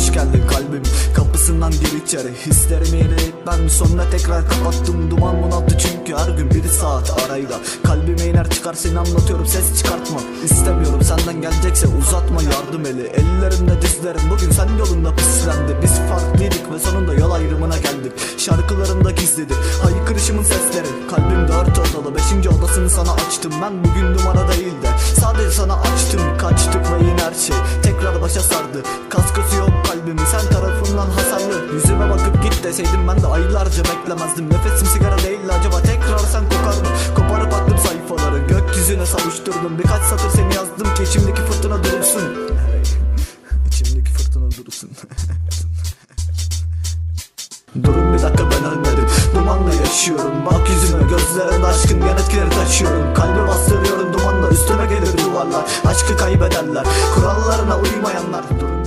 hoş geldin kalbim. Kapısından gir içeri. Hislerimi yenileyip ben sonra tekrar kapattım. Duman bunalttı çünkü her gün bir saat arayla. Kalbime iner çıkar seni anlatıyorum ses çıkartma. İstemiyorum senden gelecekse uzatma yardım eli. Ellerimde dizlerim bugün sen yolunda pislendi. Biz farklıydık ve sonunda yol ayrımına geldik. Şarkılarımda gizledi haykırışımın sesleri. Kalbim dört odalı beşinci odasını sana açtım. Ben bugün numara değil de sadece sana açtım. Kaçtık başa sardı. Kaskası yok kalbimin sen tarafından hasarlı. Yüzüme bakıp git deseydim ben de aylarca beklemezdim. Nefesim sigara değil acaba tekrar sen kokar mı? Koparıp attım sayfaları gökyüzüne savuşturdum. Birkaç satır seni yazdım ki içimdeki fırtına durulsun İçimdeki fırtına durulsun Durun bir dakika ben ölmedim Dumanla yaşıyorum. Bak yüzüme gözlerimde aşkın yan etkileri taşıyorum. Kalbe bastırıyorum kovarlar Aşkı kaybedenler Kurallarına uymayanlar. Durun